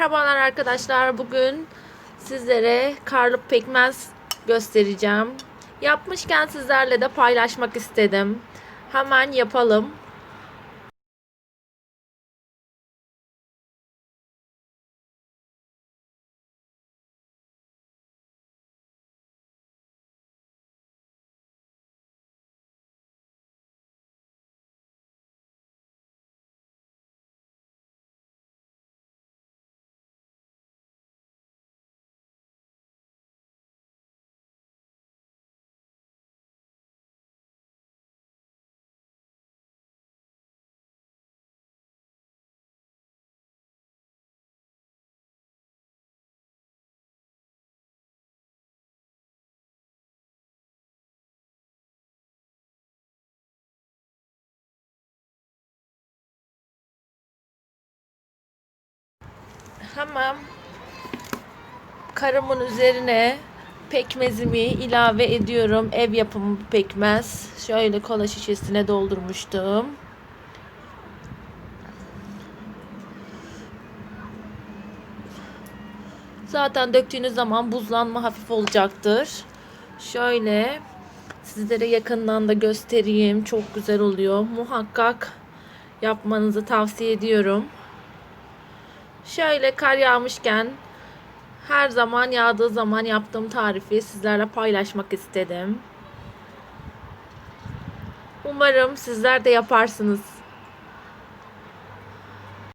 Merhabalar arkadaşlar. Bugün sizlere karlı pekmez göstereceğim. Yapmışken sizlerle de paylaşmak istedim. Hemen yapalım. Hemen karımın üzerine pekmezimi ilave ediyorum. Ev yapımı pekmez. Şöyle kola şişesine doldurmuştum. Zaten döktüğünüz zaman buzlanma hafif olacaktır. Şöyle sizlere yakından da göstereyim. Çok güzel oluyor. Muhakkak yapmanızı tavsiye ediyorum. Şöyle kar yağmışken her zaman yağdığı zaman yaptığım tarifi sizlerle paylaşmak istedim. Umarım sizler de yaparsınız.